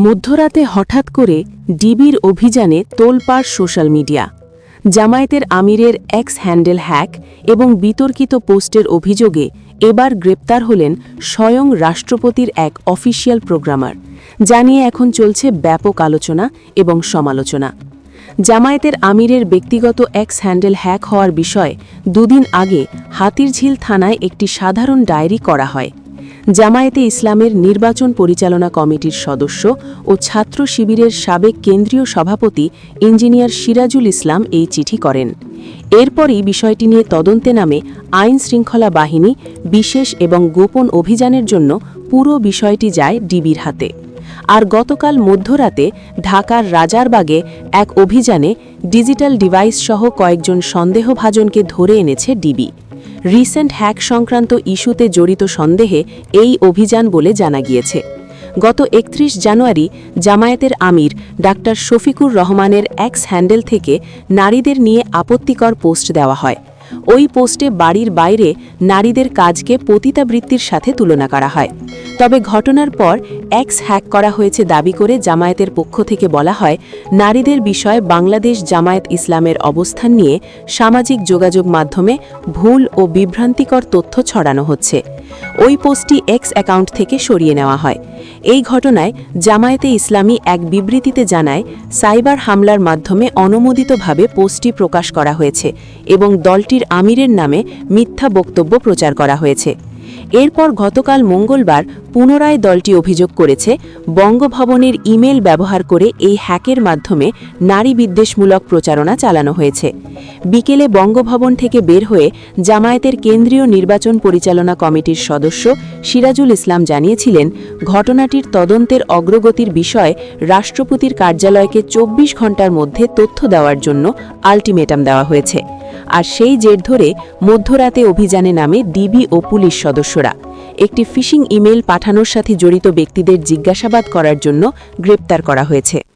মধ্যরাতে হঠাৎ করে ডিবির অভিযানে তোলপাড় সোশ্যাল মিডিয়া। জামায়াতের আমিরের এক্স হ্যান্ডেল হ্যাক এবং বিতর্কিত পোস্টের অভিযোগে এবার গ্রেপ্তার হলেন স্বয়ং রাষ্ট্রপতির এক অফিসিয়াল প্রোগ্রামার। যা নিয়ে এখন চলছে ব্যাপক আলোচনা এবং সমালোচনা। জামায়াতের আমিরের ব্যক্তিগত এক্স হ্যান্ডেল হ্যাক হওয়ার বিষয়ে দুদিন আগে হাতিরঝিল থানায় একটি সাধারণ ডায়েরি করা হয়। জামায়াতে ইসলামের নির্বাচন পরিচালনা কমিটির সদস্য ও ছাত্র শিবিরের সাবেক কেন্দ্রীয় সভাপতি ইঞ্জিনিয়ার সিরাজুল ইসলাম এই চিঠি করেন। এরপরই বিষয়টি নিয়ে তদন্তে নামে আইন শৃঙ্খলা বাহিনী বিশেষ এবং গোপন অভিযানের জন্য পুরো বিষয়টি যায় ডিবির হাতে। আর গতকাল মধ্যরাতে ঢাকার রাজারবাগে এক অভিযানে ডিজিটাল ডিভাইস সহ কয়েকজন সন্দেহভাজনকে ধরে এনেছে ডিবি। রিসেন্ট হ্যাক সংক্রান্ত ইস্যুতে জড়িত সন্দেহে এই অভিযান বলে জানা গিয়েছে। গত একত্রিশ জানুয়ারি জামায়াতের আমির ডাক্তার শফিকুর রহমানের এক্স হ্যান্ডেল থেকে নারীদের নিয়ে আপত্তিকর পোস্ট দেওয়া হয়। ওই পোস্টে বাড়ির বাইরে নারীদের কাজকে পতিতাবৃত্তির সাথে তুলনা করা হয়। তবে ঘটনার পর এক্স হ্যাক করা হয়েছে দাবি করে জামায়াতের পক্ষ থেকে বলা হয়, নারীদের বিষয়ে বাংলাদেশ জামায়াত ইসলামের অবস্থান নিয়ে সামাজিক যোগাযোগ মাধ্যমে ভুল ও বিভ্রান্তিকর তথ্য ছড়ানো হচ্ছে। ওই পোস্টটি এক্স অ্যাকাউন্ট থেকে সরিয়ে নেওয়া হয়। এই ঘটনায় জামায়াতে ইসলামী এক বিবৃতিতে জানায়, সাইবার হামলার মাধ্যমে অনুমোদিতভাবে পোস্টটি প্রকাশ করা হয়েছে এবং দলটির আমিরের নামে মিথ্যা বক্তব্য প্রচার করা হয়েছে। এরপর গতকাল মঙ্গলবার পুনরায় দলটি অভিযোগ করেছে, বঙ্গভবনের ইমেল ব্যবহার করে এই হ্যাকের মাধ্যমে নারী বিদ্বেষমূলক প্রচারণা চালানো হয়েছে। বিকেলে বঙ্গভবন থেকে বের হয়ে জামায়াতের কেন্দ্রীয় নির্বাচন পরিচালনা কমিটির সদস্য সিরাজুল ইসলাম জানিয়েছিলেন, ঘটনাটির তদন্তের অগ্রগতির বিষয়ে রাষ্ট্রপতির কার্যালয়কে চব্বিশ ঘণ্টার মধ্যে তথ্য দেওয়ার জন্য আলটিমেটাম দেওয়া হয়েছে। আর সেই জের ধরে মধ্যরাতে অভিযানে নামে ডিবি ও পুলিশ সদস্যরা। একটি ফিশিং ইমেল পাঠানোর সাথে জড়িত ব্যক্তিদের জিজ্ঞাসাবাদ করার জন্য গ্রেপ্তার করা হয়েছে।